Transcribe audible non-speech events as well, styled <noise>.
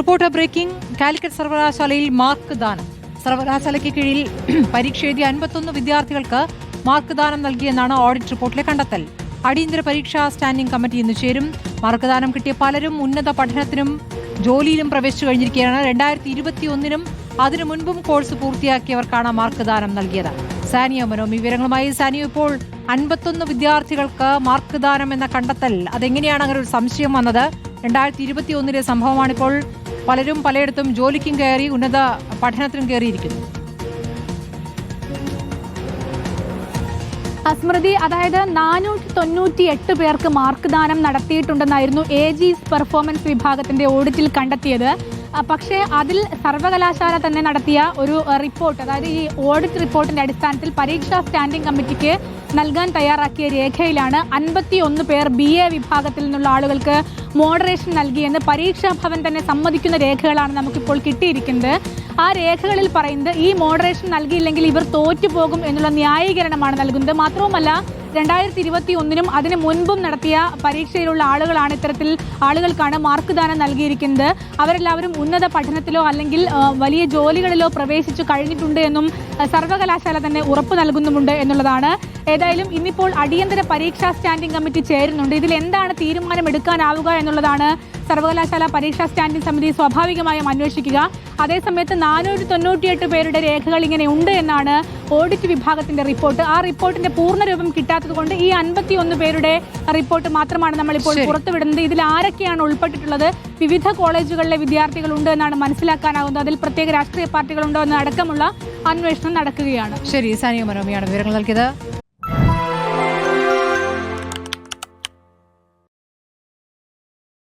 Reporter breaking. Calicut സർവകലാശാലയിൽ mark ദാനം. സർവകലാശാലയ്ക്ക് കീഴിൽ <clears throat> പരീക്ഷ എഴുതിയ അൻപത്തൊന്ന് വിദ്യാർത്ഥികൾക്ക് മാർക്ക് ദാനം നൽകിയെന്നാണ് ഓഡിറ്റ് റിപ്പോർട്ടിലെ കണ്ടെത്തൽ. അടിയന്തര പരീക്ഷാ സ്റ്റാൻഡിംഗ് കമ്മിറ്റി ഇന്ന് ചേരും. മാർക്ക് ദാനം കിട്ടിയ പലരും ഉന്നത പഠനത്തിനും ജോലിയിലും പ്രവേശിച്ചു കഴിഞ്ഞിരിക്കുകയാണ്. രണ്ടായിരത്തി ഇരുപത്തി ഒന്നിനും അതിനു മുൻപും കോഴ്സ് പൂർത്തിയാക്കിയവർക്കാണ് മാർക്ക് ദാനം നൽകിയത്. സാനിയ മനോമി വിവരങ്ങളുമായി സാനിയ. ഇപ്പോൾ അൻപത്തൊന്ന് വിദ്യാർത്ഥികൾക്ക് മാർക്ക് ദാനം എന്ന കണ്ടെത്തൽ. അതെങ്ങനെയാണ്? അങ്ങനെ ഒരു സംശയം വന്നത്. രണ്ടായിരത്തി ഇരുപത്തി ഒന്നിലെ സംഭവമാണിപ്പോൾ പലരും പലയിടത്തും ജോലിക്കും കയറി ഉന്നത പഠനത്തിനും കയറിയിരിക്കുന്നു. സ്മൃതി അതായത് നാനൂറ്റി തൊണ്ണൂറ്റി എട്ട് പേർക്ക് മാർക്ക് ദാനം നടത്തിയിട്ടുണ്ടെന്നായിരുന്നു എ ജി പെർഫോമൻസ് വിഭാഗത്തിന്റെ ഓഡിറ്റിൽ കണ്ടെത്തിയത്. പക്ഷേ അതിൽ സർവകലാശാല തന്നെ നടത്തിയ ഒരു റിപ്പോർട്ട് അതായത് ഈ ഓഡിറ്റ് റിപ്പോർട്ടിന്റെ അടിസ്ഥാനത്തിൽ പരീക്ഷാ സ്റ്റാൻഡിംഗ് കമ്മിറ്റിക്ക് നൽകാൻ തയ്യാറാക്കിയ രേഖയിലാണ് അൻപത്തി ഒന്ന് പേർ ബി എ വിഭാഗത്തിൽ നിന്നുള്ള ആളുകൾക്ക് മോഡറേഷൻ നൽകിയെന്ന് പരീക്ഷാ ഭവൻ തന്നെ സമ്മതിക്കുന്ന രേഖകളാണ് നമുക്കിപ്പോൾ കിട്ടിയിരിക്കുന്നത്. ആ രേഖകളിൽ പറയുന്നത് ഈ മോഡറേഷൻ നൽകിയില്ലെങ്കിൽ ഇവർ തോറ്റുപോകും എന്നുള്ള ന്യായീകരണമാണ് നൽകുന്നത്. മാത്രവുമല്ല രണ്ടായിരത്തി ഇരുപത്തി ഒന്നിനും അതിന് മുൻപും നടത്തിയ പരീക്ഷയിലുള്ള ആളുകളാണ് ഇത്തരത്തിൽ ആളുകൾക്കാണ് മാർക്ക് ദാനം നൽകിയിരിക്കുന്നത്. അവരെല്ലാവരും ഉന്നത പഠനത്തിലോ അല്ലെങ്കിൽ വലിയ ജോലികളിലോ പ്രവേശിച്ചു കഴിഞ്ഞിട്ടുണ്ട് എന്നും സർവകലാശാല തന്നെ ഉറപ്പ് നൽകുന്നുമുണ്ട് എന്നുള്ളതാണ്. ഏതായാലും ഇന്നിപ്പോൾ അടിയന്തര പരീക്ഷാ സ്റ്റാൻഡിംഗ് കമ്മിറ്റി ചേരുന്നുണ്ട്. ഇതിൽ എന്താണ് തീരുമാനം എടുക്കാനാവുക എന്നുള്ളതാണ് സർവകലാശാല പരീക്ഷാ സ്റ്റാൻഡിംഗ് സമിതി സ്വാഭാവികമായും അന്വേഷിക്കുക. അതേസമയത്ത് നാനൂറ്റി തൊണ്ണൂറ്റിയെട്ട് പേരുടെ രേഖകൾ ഇങ്ങനെ ഉണ്ട് എന്നാണ് ഓഡിറ്റ് വിഭാഗത്തിന്റെ റിപ്പോർട്ട്. ആ റിപ്പോർട്ടിന്റെ പൂർണരൂപം കിട്ടാത്തത് കൊണ്ട് ഈ അൻപത്തി ഒന്ന് പേരുടെ റിപ്പോർട്ട് മാത്രമാണ് നമ്മളിപ്പോൾ. പുറത്തുവിടുന്നത് ഇതിൽ ആരൊക്കെയാണ് ഉൾപ്പെട്ടിട്ടുള്ളത്? വിവിധ കോളേജുകളിലെ വിദ്യാർത്ഥികളുണ്ട് എന്നാണ് മനസ്സിലാക്കാനാകുന്നത്. അതിൽ പ്രത്യേക രാഷ്ട്രീയ പാർട്ടികളുണ്ടോ എന്ന് അടക്കമുള്ള അന്വേഷണം നടക്കുകയാണ്. ശരി സാനിയ മനോമിയാണ് വിവരങ്ങൾ നൽകിയത്.